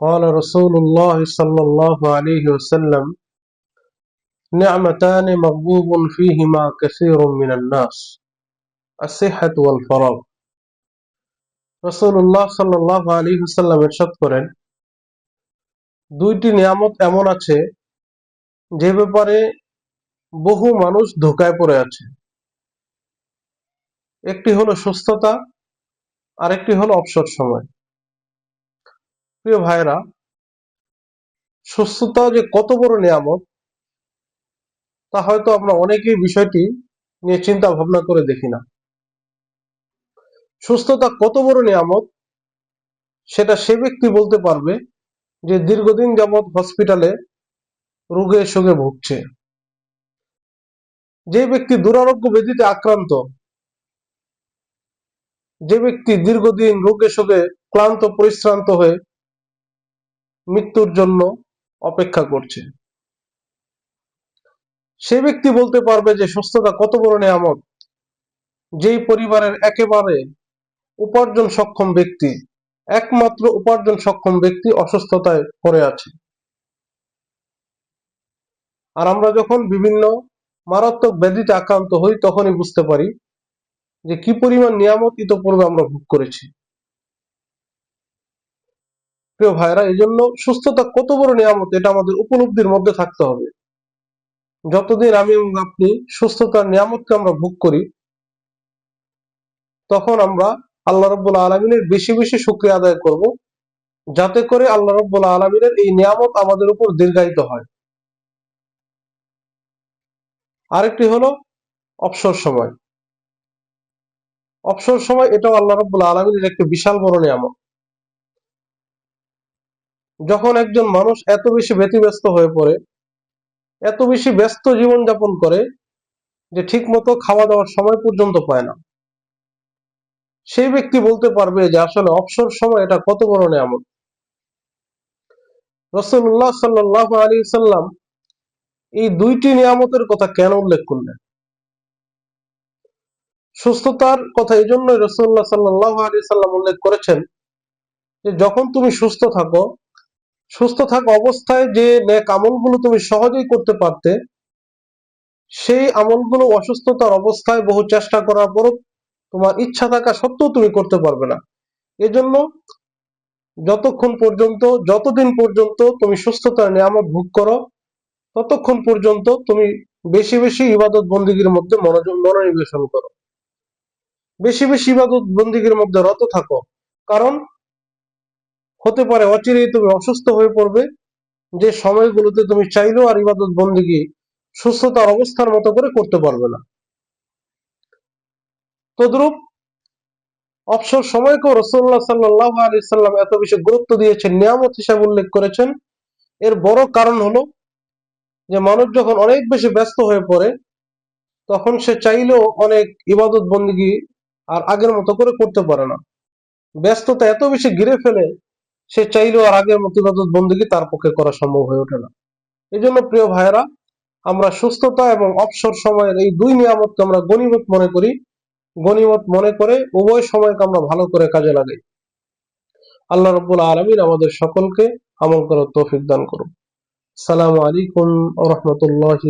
قال رسول الله صلى الله عليه وسلم نعمتان مغبوب فيهما كثير من الناس الصحة والفراغ রসুল্লাহ সাল্লাহ আলী হুসাল্লাম এরশাদ করেন দুইটি নিয়ামত এমন আছে যে ব্যাপারে বহু মানুষ ধোকায় পড়ে আছে একটি হলো সুস্থতা আর একটি হলো অবসর সময় প্রিয় ভাইরা সুস্থতা যে কত বড় নিয়ামত, তা হয়তো আমরা অনেকেই বিষয়টি নিয়ে চিন্তা ভাবনা করে দেখি না। সুস্থতা কত বড় নিয়ামত, সেটা সে ব্যক্তি বলতে পারবে যে দীর্ঘদিন যাবৎ হসপিটালে রোগে সোগে ভুগছে। যে ব্যক্তি দুরারোগ্য ব্যাধিতে আক্রান্ত, যে ব্যক্তি দীর্ঘদিন রোগে সোগে ক্লান্ত, পরিশ্রান্ত হয়ে মৃত্যুর জন্য অপেক্ষা করছে। সে ব্যক্তি বলতে পারবে যে সুস্থতা কত বড় নিয়ামত। যেই পরিবারের একেবারে উপার্জন সক্ষম ব্যক্তি, একমাত্র উপার্জন সক্ষম ব্যক্তি অসুস্থতায় পড়ে আছে। আর আমরা যখন বিভিন্ন মারাত্মক ব্যাধিতে আক্রান্ত হই, তখনই বুঝতে পারি যে, কি পরিমাণ নিয়ামত ইতপূর্বে আমরা ভোগ করেছি। প্রিয় ভাইরা এই জন্য সুস্থতা কত বড় নিয়ামত, এটা আমাদের উপলব্ধির মধ্যে থাকতে হবে। যতদিন আমি এবং আপনি সুস্থতার নিয়ামতকে আমরা ভোগ করি, তখন আমরা আল্লাহ রব্বুল আলমিনের বেশি বেশি শুক্রিয়া আদায় করব, যাতে করে আল্লাহ রব্বুল আলমিনের এই নিয়ামত আমাদের উপর দীর্ঘায়িত হয়। আরেকটি হলো অবসর সময়। অবসর সময় এটাও আল্লাহ রব্বুল আলমিনের একটি বিশাল বড় নিয়ামত। যখন একজন মানুষ এত বেশি ব্যতিব্যস্ত হয়ে পড়ে, এত বেশি ব্যস্ত জীবন যাপন করে যে ঠিক মতো খাওয়া দাওয়ার সময় পর্যন্ত পায় না। সেই ব্যক্তি বলতে পারবে যে আসলে অবসর সময় এটা কত বড় নিয়ামত। রসুল্লাহ সাল্লাহ আলী সাল্লাম এই দুইটি নিয়ামতের কথা কেন উল্লেখ করলেন? সুস্থতার কথা এই জন্যই রসুল্লাহ সাল্লাহ আলী সাল্লাম উল্লেখ করেছেন যে যখন তুমি সুস্থ থাকো সুস্থ থাকা অবস্থায় যে ন্যাক আমলগুলো তুমি সহজেই করতে পারতে, সেই আমলগুলো অসুস্থতার অবস্থায় বহু চেষ্টা করার পরও তোমার ইচ্ছা থাকা সত্ত্বেও তুমি করতে পারবে না। এজন্য যতক্ষণ পর্যন্ত, যতদিন পর্যন্ত তুমি সুস্থতার নিয়ামত ভোগ করো, ততক্ষণ পর্যন্ত তুমি বেশি বেশি ইবাদত বন্দীগীর মধ্যে মনোযোগ, মনোনিবেশন করো। বেশি বেশি ইবাদত বন্দীগীর মধ্যে রত থাকো। কারণ হতে পারে অচিরেই তুমি অসুস্থ হয়ে পড়বে। যে সময়গুলোতে তুমি চাইলেও আর ইবাদত বন্দীগী সুস্থতার অবস্থার মতো করে করতে পারবে না। তদ্রুপ অবসর সময়কেও রসুল্লাহ সাল্লাহ আলি সাল্লাম এত বেশি গুরুত্ব দিয়েছেন, নিয়ামত হিসাবে উল্লেখ করেছেন। এর বড় কারণ হলো যে মানুষ যখন অনেক বেশি ব্যস্ত হয়ে পড়ে, তখন সে চাইলেও অনেক ইবাদত বন্দী আর আগের মতো করে করতে পারে না। ব্যস্ততা এত বেশি ঘিরে ফেলে সে চাইলেও আর আগের মতো ইবাদত বন্দী তার পক্ষে করা সম্ভব হয়ে ওঠে না। এই জন্য প্রিয় ভাইয়েরা, আমরা সুস্থতা এবং অবসর সময়ের এই দুই নিয়ামতকে আমরা গণিমত মনে করি। গণিমত মনে করে উভয় সময়কে আমরা ভালো করে কাজে লাগাই। আল্লাহ রব্বুল আলমিন আমাদের সকলকে আমল করার তৌফিক দান করুন। সালামু আলাইকুম রহমতুল্লাহ